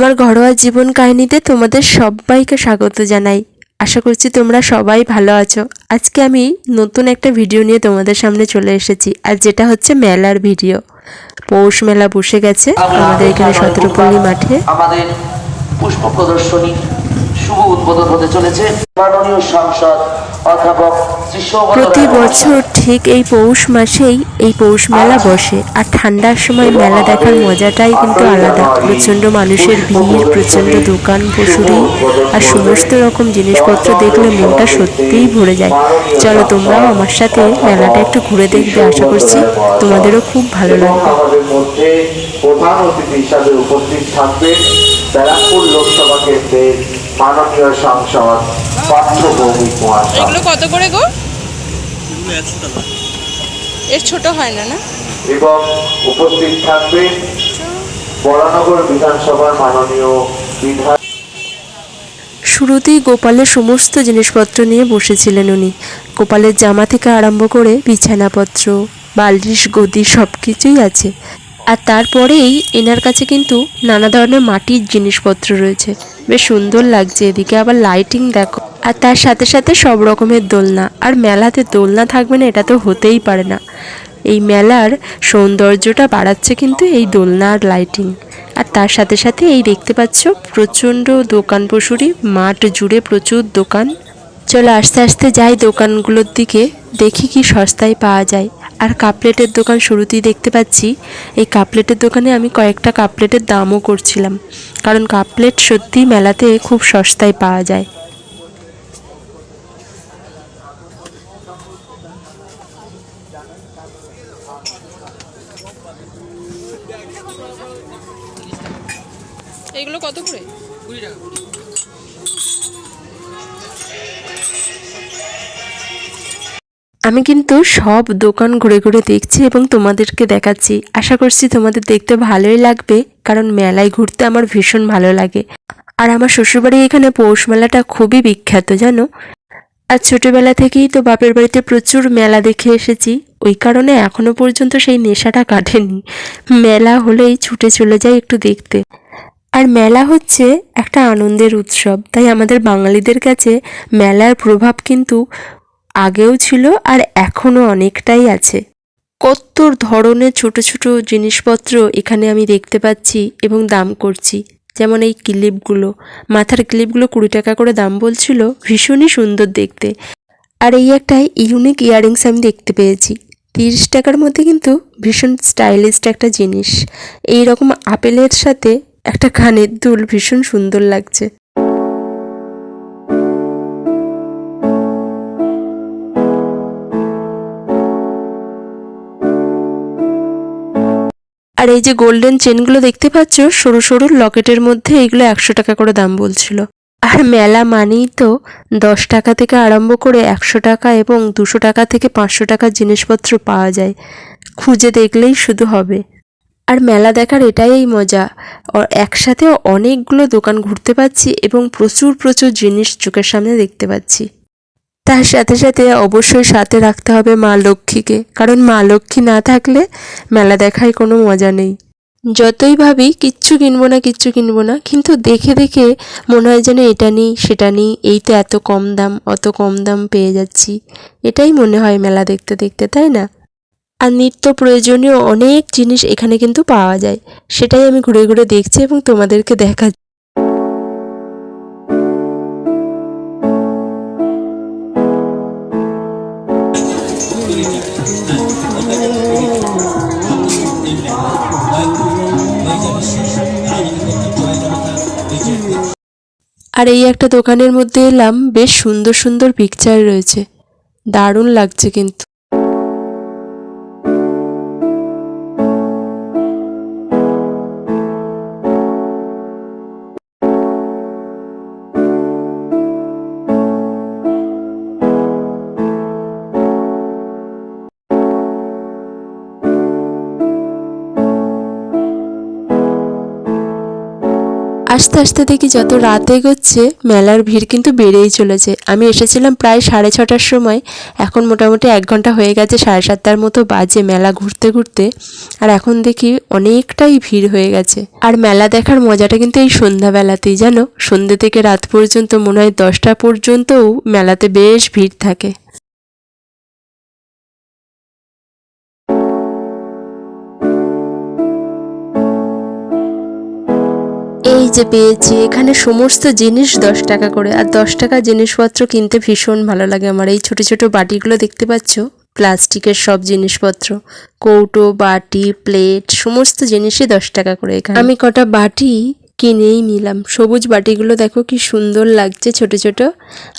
আমার ঘরোয়া জীবন কাহিনীতে তোমাদের সবাইকে স্বাগত জানাই। আশা করছি তোমরা সবাই ভালো আছো। আজকে আমি নতুন একটা ভিডিও নিয়ে তোমাদের সামনে চলে এসেছি আর যেটা হচ্ছে মেলার ভিডিও। পৌষ মেলা বসে গেছে আমাদের এখানে সতেরোপল্লী মাঠে। আমাদের পুষ্প প্রদর্শনী শুভ উদ্বোধন হতে চলেছে। মাননীয় সাংসদ অধ্যাপক প্রতি বছর ঠিক এই পৌষ মাসেই এই পৌষ মেলা বসে আর ঠান্ডার সময় মেলা দেখার মজাটাই কিন্তু আলাদা। প্রচণ্ড মানুষের ভিড় প্রচণ্ড দোকান পশুরি আর সমস্ত রকম জিনিসপত্র দেখলে মনটা সত্যিই ভরে যায়। চলো তোমরাও আমার সাথে মেলাটা একটু ঘুরে দেখবে আশা করছি তোমাদেরও খুব ভালো লাগবে। প্রধান অতিথি হিসাবে উপস্থিত থাকবেন ব্যারাকপুর লোকসভা কেন্দ্রের মাননীয় সাংসদ এগুলো কত করে গো? এর ছোট হয় না না? এবং উপস্থিত থাকবেন বরানগর বিধানসভার মাননীয় বিধায়ক। শুরুতেই গোপালের সমস্ত জিনিসপত্র নিয়ে বসেছিলেন উনি। গোপালের জামা থেকে আরম্ভ করে বিছানাপত্র বালিশ গদি সব কিছুই আছে। আর তারপরেই এনার কাছে কিন্তু নানা ধরনের মাটির জিনিসপত্র রয়েছে। বেশ সুন্দর লাগছে এদিকে। আবার লাইটিং দেখো। আর তার সাথে সাথে সব রকমের দোলনা। আর মেলাতে দোলনা থাকবে না, এটা তো হতেই পারে না। এই মেলার সৌন্দর্যটা বাড়াচ্ছে কিন্তু এই দোলনা আর লাইটিং আর তার সাথে সাথে এই দেখতে পাচ্ছ, প্রচণ্ড দোকান পশুরি মাঠ জুড়ে প্রচুর দোকান। চলো আস্তে আস্তে যাই দোকানগুলোর দিকে, দেখি কি সস্তায় পাওয়া যায়। আর কাপলেটের দোকান শুরুতেই দেখতে পাচ্ছি, এই কাপলেটের দোকানে আমি কয়েকটা কাপলেটের দামও করছিলাম। কারণ কাপলেট সত্যিই মেলাতে খুব সস্তায় পাওয়া যায়। এগুলো কত করে? আমি কিন্তু সব দোকান ঘুরে ঘুরে দেখছি এবং তোমাদেরকে দেখাচ্ছি। আশা করছি তোমাদের দেখতে ভালোই লাগবে, কারণ মেলায় ঘুরতে আমার ভীষণ ভালো লাগে। আর আমার শ্বশুরবাড়ি এখানে পৌষ মেলাটা খুবই বিখ্যাত, জানো? আর ছোটোবেলা থেকেই তো বাপের বাড়িতে প্রচুর মেলা দেখে এসেছি। ওই কারণে এখনও পর্যন্ত সেই নেশাটা কাটেনি। মেলা হলেই ছুটে চলে যাই একটু দেখতে। আর মেলা হচ্ছে একটা আনন্দের উৎসব, তাই আমাদের বাঙালিদের কাছে মেলার প্রভাব কিন্তু আগেও ছিল আর এখনও অনেকটাই আছে। কত ধরনের ছোট ছোট জিনিসপত্র এখানে আমি দেখতে পাচ্ছি এবং দাম করছি। যেমন এই ক্লিপগুলো। মাথার ক্লিপগুলো কুড়ি টাকা করে দাম বলছিল। ভীষণই সুন্দর দেখতে। আর এই একটা ইউনিক ইয়াররিংস আমি দেখতে পেয়েছি। তিরিশ টাকার মধ্যে কিন্তু ভীষণ স্টাইলিশ একটা জিনিস। এই রকম আপেলের সাথে একটা কানের দুল ভীষণ সুন্দর লাগছে। আর এই যে গোল্ডেন চেনগুলো দেখতে পাচ্ছ, সরু সরু লকেটের মধ্যে এইগুলো একশো টাকা করে দাম বলছিল। আর মেলা মানেই তো দশ টাকা থেকে আরম্ভ করে একশো টাকা এবং দুশো টাকা থেকে পাঁচশো টাকার জিনিসপত্র পাওয়া যায়। খুঁজে দেখলেই শুধু হবে। আর মেলা দেখার এটাই এই মজা। একসাথে অনেকগুলো দোকান ঘুরতে পাচ্ছি এবং প্রচুর প্রচুর জিনিস চোখের সামনে দেখতে পাচ্ছি। তার সাথে সাথে অবশ্যই সাথে রাখতে হবে মা লক্ষ্মীকে। কারণ মা লক্ষ্মী না থাকলে মেলা দেখায় কোনো মজা নেই। যতই ভাবি, কিচ্ছু কিনবো না, কিচ্ছু কিনবো না, কিন্তু দেখে দেখে মনে হয় যেন এটা নিই, সেটা নিই, এই তো এত কম দাম, অত কম দাম পেয়ে যাচ্ছি। এটাই মনে হয় মেলা দেখতে দেখতে, তাই না? আর নিত্য প্রয়োজনীয় অনেক জিনিস এখানে কিন্তু পাওয়া যায়। সেটাই আমি ঘুরে ঘুরে দেখছি এবং তোমাদেরকে দেখাচ্ছি আর এই একটা দোকানের মধ্যে এলাম বেশ সুন্দর সুন্দর পিকচার রয়েছে। দারুণ লাগছে কিন্তু। আস্তে আস্তে দেখি যত রাত এগোচ্ছে, মেলার ভিড় কিন্তু বেড়েই চলেছে। আমি এসেছিলাম প্রায় সাড়ে ছটার সময়। এখন মোটামুটি এক ঘণ্টা হয়ে গেছে, সাড়ে সাতটার মতো বাজে মেলা ঘুরতে ঘুরতে। আর এখন দেখি অনেকটাই ভিড় হয়ে গেছে। আর মেলা দেখার মজাটা কিন্তু এই সন্ধ্যাবেলাতেই, জানো? সন্ধ্যে থেকে রাত পর্যন্ত, মনে হয় দশটা পর্যন্তও মেলাতে বেশ ভিড় থাকে। যে পেয়েছি, এখানে সমস্ত জিনিস দশ টাকা করে। আর দশ টাকা জিনিসপত্র কিনতে ভীষণ ভালো লাগে আমার। এই ছোট ছোট বাটিগুলো দেখতে পাচ্ছ? প্লাস্টিকের সব জিনিসপত্র, কৌটো, বাটি, প্লেট, সমস্ত জিনিসই দশ টাকা করে এখানে। আমি কটা বাটি কিনেই নিলাম। সবুজ বাটিগুলো দেখো কি সুন্দর লাগছে ছোট ছোট।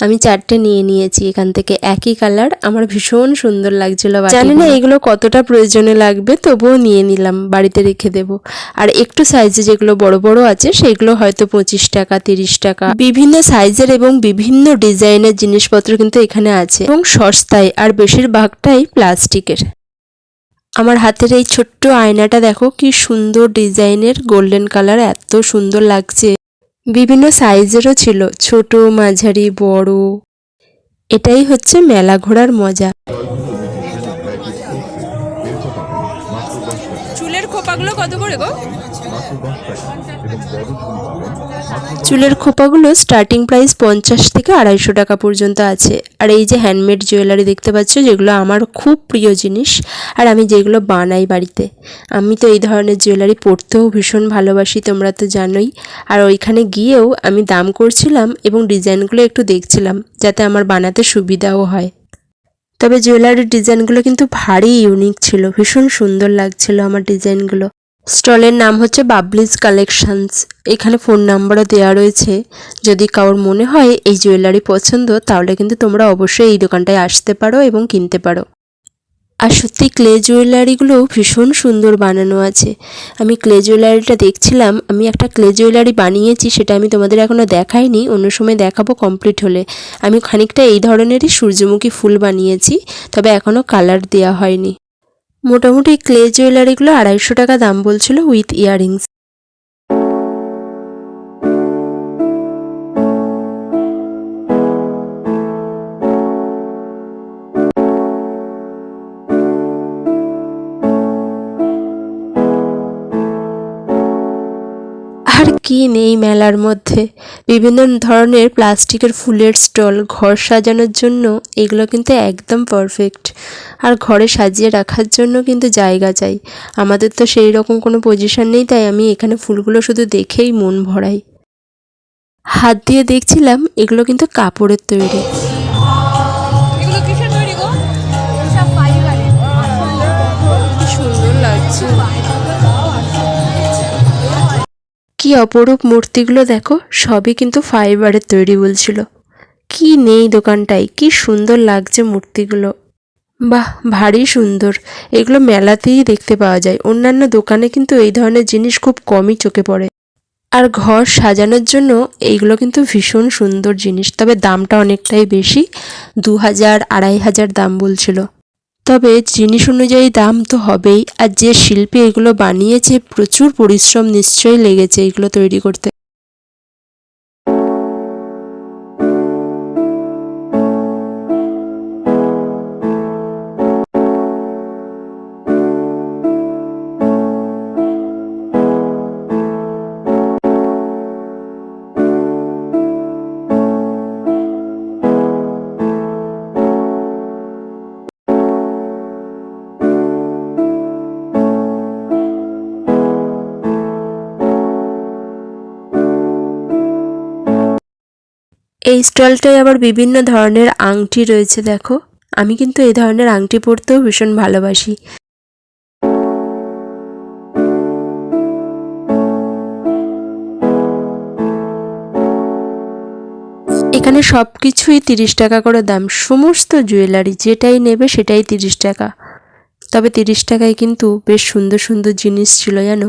আমি চারটে নিয়ে নিয়েছি এখান থেকে। একই কালার। আমার ভীষণ সুন্দর লাগছিল জানি না এগুলো কতটা প্রয়োজনে লাগবে, তবুও নিয়ে নিলাম। বাড়িতে রেখে দেব। আর একটু সাইজে যেগুলো বড় বড় আছে, সেগুলো হয়তো পঁচিশ টাকা, তিরিশ টাকা। বিভিন্ন সাইজের এবং বিভিন্ন ডিজাইনের জিনিসপত্র কিন্তু এখানে আছে। এবং সস্তায়, আর বেশিরভাগটাই প্লাস্টিকের আমার হাতের এই ছোট্ট আয়নাটা দেখো, কি সুন্দর ডিজাইনের গোল্ডেন কালার, এত সুন্দর লাগছে। বিভিন্ন সাইজেরও ছিল, ছোট, মাঝারি, বড়। এটাই হচ্ছে মেলা ঘোরার মজা। চুলের খোপাগুলো কত করে গো? চুলের খোপাগুলো স্টার্টিং প্রাইস পঞ্চাশ থেকে আড়াইশো টাকা পর্যন্ত আছে। আর এই যে হ্যান্ডমেড জুয়েলারি দেখতে পাচ্ছ, যেগুলো আমার খুব প্রিয় জিনিস, আর আমি যেগুলো বানাই বাড়িতে। আমি তো এই ধরনের জুয়েলারি পরতেও ভীষণ ভালোবাসি, তোমরা তো জানোই। আর ওইখানে গিয়েও আমি দাম করছিলাম এবং ডিজাইনগুলো একটু দেখছিলাম, যাতে আমার বানাতে সুবিধাও হয়। তবে জুয়েলারির ডিজাইনগুলো কিন্তু ভারী ইউনিক ছিল, ভীষণ সুন্দর লাগছিল আমার ডিজাইনগুলো। স্টলের নাম হচ্ছে বাবলিজ কালেকশনস। এখানে ফোন নাম্বারও দেওয়া রয়েছে। যদি কারোর মনে হয় এই জুয়েলারি পছন্দ, তাহলে কিন্তু তোমরা অবশ্যই এই দোকানটায় আসতে পারো এবং কিনতে পারো। আর সত্যি ক্লে জুয়েলারিগুলো ভীষণ সুন্দর বানানো আছে। আমি ক্লে জুয়েলারিটা দেখছিলাম, আমি একটা ক্লে জুয়েলারি বানিয়েছি, সেটা আমি তোমাদের এখনও দেখাইনি, অন্য সময় দেখাবো কমপ্লিট হলে। আমি খানিকটা এই ধরনেরই সূর্যমুখী ফুল বানিয়েছি, তবে এখনও কালার দেওয়া হয়নি। মোটামুটি ক্লে জুয়েলারিগুলো আড়াইশো টাকা দাম বলছিল উইথ ইয়াররিংস কি নেই মেলার মধ্যে। বিভিন্ন ধরনের প্লাস্টিকের ফুলের স্টল, ঘর সাজানোর জন্য এগুলো কিন্তু একদম পারফেক্ট আর ঘরে সাজিয়ে রাখার জন্য কিন্তু জায়গা চাই। আমাদের তো সেই রকম কোনো পজিশন নেই, তাই আমি এখানে ফুলগুলো শুধু দেখেই মন ভরাই। হাত দিয়ে দেখছিলাম, এগুলো কিন্তু কাপড়ের তৈরি। কি অপরূপ মূর্তিগুলো দেখো, সবই কিন্তু ফাইবারের তৈরি বলছিল। কি নেই দোকানটায়, কি সুন্দর লাগছে মূর্তিগুলো। বাহ, ভারী সুন্দর। এগুলো মেলাতেই দেখতে পাওয়া যায়। অন্যান্য দোকানে কিন্তু এই ধরনের জিনিস খুব কমই চোখে পড়ে। আর ঘর সাজানোর জন্য এইগুলো কিন্তু ভীষণ সুন্দর জিনিস। তবে দামটা অনেকটাই বেশি দু হাজার আড়াই হাজার দাম বলছিল। তবে জিনিস অনুযায়ী দাম তো হবেই। আর যে শিল্পী এগুলো বানিয়েছে, প্রচুর পরিশ্রম নিশ্চয়ই লেগেছে এগুলো তৈরি করতে। এই স্টলটায় আবার বিভিন্ন ধরনের আংটি রয়েছে, দেখো। আমি কিন্তু এই ধরনের আংটি পরতেও ভীষণ ভালোবাসি। এখানে সব কিছুই তিরিশ টাকা করে দাম। সমস্ত জুয়েলারি যেটাই নেবে সেটাই তিরিশ টাকা। তবে তিরিশ টাকায় কিন্তু বেশ সুন্দর সুন্দর জিনিস ছিল, জানো?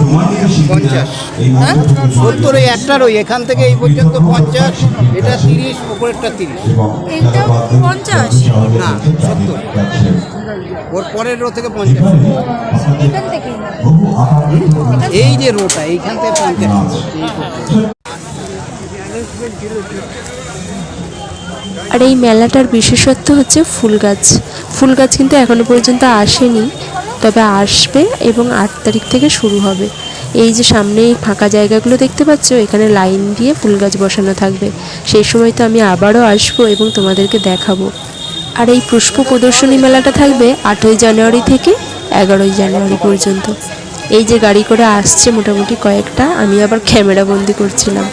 তোমাদেরকে এই একটার ওই এখান থেকে এই পর্যন্ত পঞ্চাশ এটা তিরিশ ওপরেরটা তিরিশ। পঞ্চাশ? না, সত্তর। ওর পরের রো থেকে পঞ্চাশ। এই যে রোটা এইখান থেকে পঞ্চাশ। আর এই মেলাটার বিশেষত্ব হচ্ছে ফুল গাছ। ফুল গাছ কিন্তু এখনও পর্যন্ত আসেনি। তবে আসবে এবং আট তারিখ থেকে শুরু হবে। এই যে সামনে ফাঁকা জায়গাগুলো দেখতে পাচ্ছ, এখানে লাইন দিয়ে ফুল গাছ বসানো থাকবে। সেই সময় তো আমি আবারও আসব এবং তোমাদেরকে দেখাবো। আর এই পুষ্প প্রদর্শনী মেলাটা থাকবে আটই জানুয়ারি থেকে এগারোই জানুয়ারি পর্যন্ত। এই যে গাড়ি করে আসছে মোটামুটি কয়েকটা, আমি আবার ক্যামেরা বন্দি করছিলাম।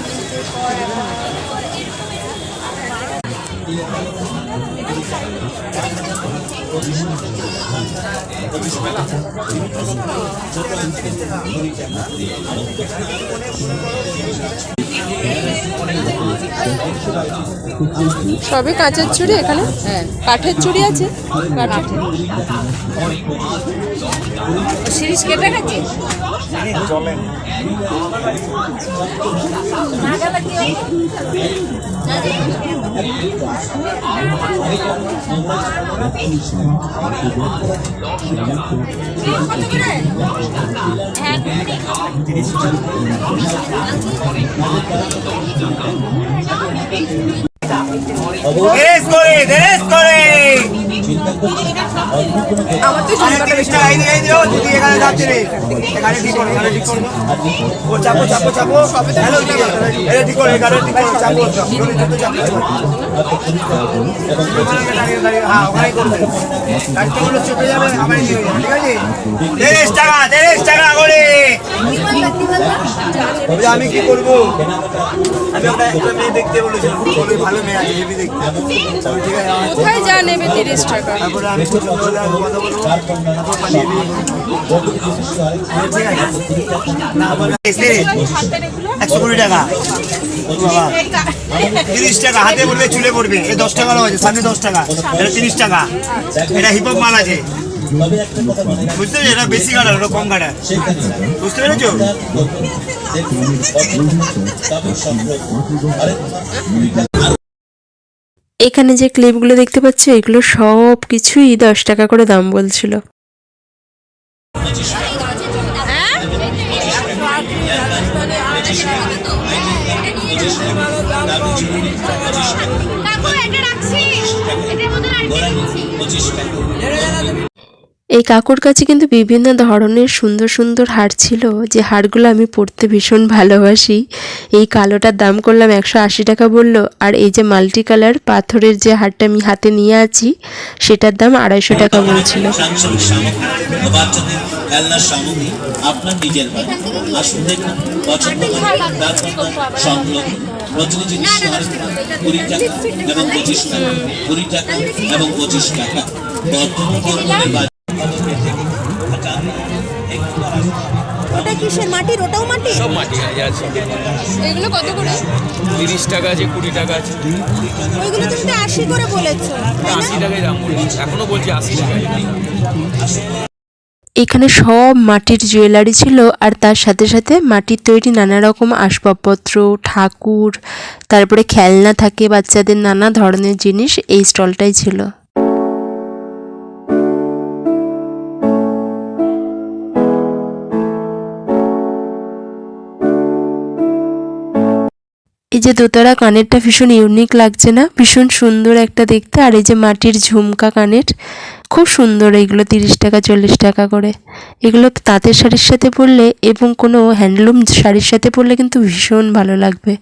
সবে কাঁচের চুড়ি এখানে? হ্যাঁ কাঠের চুড়ি আছে? কাঠের সিরিজ কেটে গেছে? গ্যারেজ করে গ্যারেজ করে আমার তো আরে তিরিশটা এই দিয়ে দিও দিদি এখানে যাচ্ছে রে। এখানে ঠিক করো এখানে ঠিক করো। ও চাপো চাপো চাপো। হ্যালো দিদি এটা ঠিক করো এখানে ঠিক করো চাপো চাপো চাপো হ্যাঁ ওখানেই করবে। কাস্টমার চেপে যাবে আমার ঠিক আছে? তিরিশ টাকা তিরিশ টাকা করে। তবে আমি কি করব? আমি ওটা একটা মেয়ে দেখতে বলেছিলাম। ভালো মেয়ে আছে দেখতে। ঠিক আছে কোথায় যা নেবে তিরিশ টাকা? তারপরে আমি কথা বলব একশো কুড়ি টাকা। তিরিশ টাকা হাতে পড়বে চুলে পড়বে। এই দশ টাকা আছে সামনে দশ টাকা। এটা তিরিশ টাকা। এটা হিপহপ মাল আছে। বুঝতে পেরেছ? এটা বেশি কাটার ওটা কম কাটার বুঝতে পেরেছ? এখানে যে ক্লিপগুলো দেখতে পাচ্ছ এগুলো সব কিছুই দশ টাকা করে দাম বলছিল। এই কাকুর কাছে কিন্তু বিভিন্ন ধরনের সুন্দর সুন্দর হার ছিল। যে হারগুলো আমি পরতে ভীষণ ভালোবাসি। এই কালোটার দাম করলাম একশো আশি টাকা বলল। আর এই যে মাল্টি কালার পাথরের যে হারটা আমি হাতে নিয়ে আছি, সেটার দাম আড়াইশো টাকা বলছিল। ওটা কিসের মাটির? ওটাও মাটি সব মাটি আছে আছে। এগুলো কত করে? তিরিশ টাকা আছে কুড়ি টাকা আছে। ওইগুলো তুমি তো আশি করে বলেছ আশি দাম বলছি এখনও বলছি আশি এখানে সব মাটির জুয়েলারি ছিল আর তার সাথে সাথে মাটির তৈরি নানা রকম আসবাবপত্র ঠাকুর তারপরে খেলনা থাকে বাচ্চাদের নানা ধরনের জিনিস এই স্টলটাই ছিল। এই যে দোতারা কানেরটা ভীষণ ইউনিক লাগছে না? ভীষণ সুন্দর একটা দেখতে। আর এই যে মাটির ঝুমকা কানের, খুব সুন্দর এইগুলো তিরিশ টাকা, চল্লিশ টাকা করে। এগুলো তাঁতের শাড়ির সাথে পরলে এবং কোনো হ্যান্ডলুম শাড়ির সাথে পরলে কিন্তু ভীষণ ভালো লাগবে।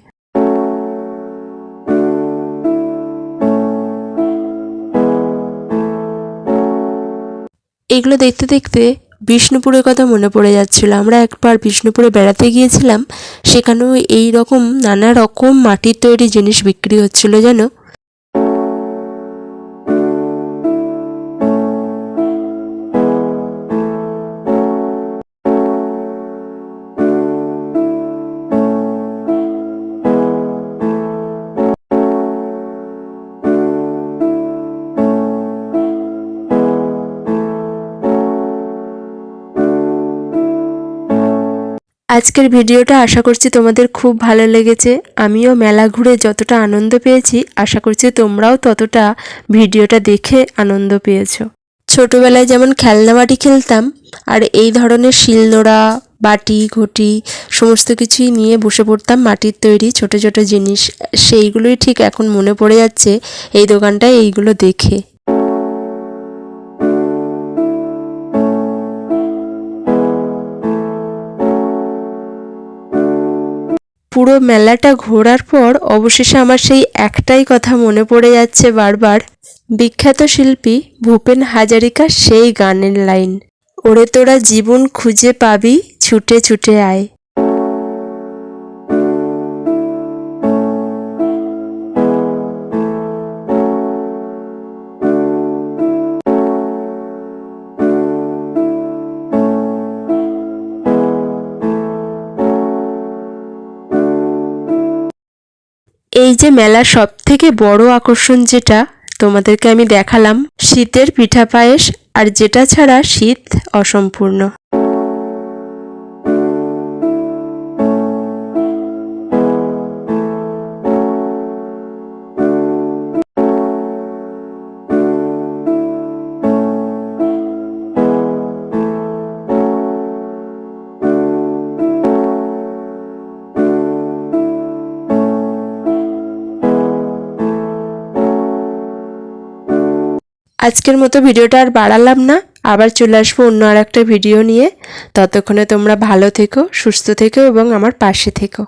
এগুলো দেখতে দেখতে বিষ্ণুপুরের কথা মনে পড়ে যাচ্ছিল। আমরা একবার বিষ্ণুপুরে বেড়াতে গিয়েছিলাম, সেখানেও এই রকম নানা রকম মাটির তৈরি জিনিস বিক্রি হচ্ছিল যেন আজকের ভিডিওটা আশা করছি তোমাদের খুব ভালো লেগেছে। আমিও মেলা ঘুরে যতটা আনন্দ পেয়েছি, আশা করছি তোমরাও ততটা ভিডিওটা দেখে আনন্দ পেয়েছ। ছোটবেলায় যেমন খেলনা বাটি খেলতাম, আর এই ধরনের শিলনোড়া, বাটি, ঘটি সমস্ত কিছুই নিয়ে বসে পড়তাম মাটির তৈরি ছোট ছোট জিনিস। সেইগুলোই ঠিক এখন মনে পড়ে যাচ্ছে, এই দোকানটায় এইগুলো দেখে। পুরো মেলাটা ঘোরার পর অবশেষে আমার সেই একটাই কথা মনে পড়ে যাচ্ছে বারবার। বিখ্যাত শিল্পী ভূপেন হাজারিকা সেই গানের লাইন, ওরে তোরা জীবন খুঁজে পাবি, ছুটে ছুটে আয়। যে মেলার সব থেকে বড় আকর্ষণ যেটা তোমাদেরকে আমি দেখালাম, শীতের পিঠা পায়েস, আর যেটা ছাড়া শীত অসম্পূর্ণ। আজকের মতো ভিডিওটা আর বাড়ালাম না। আবার চলে আসব অন্য আর একটা ভিডিও নিয়ে। ততক্ষণে তোমরা ভালো থেকো, সুস্থ থেকো এবং আমার পাশে থেকো।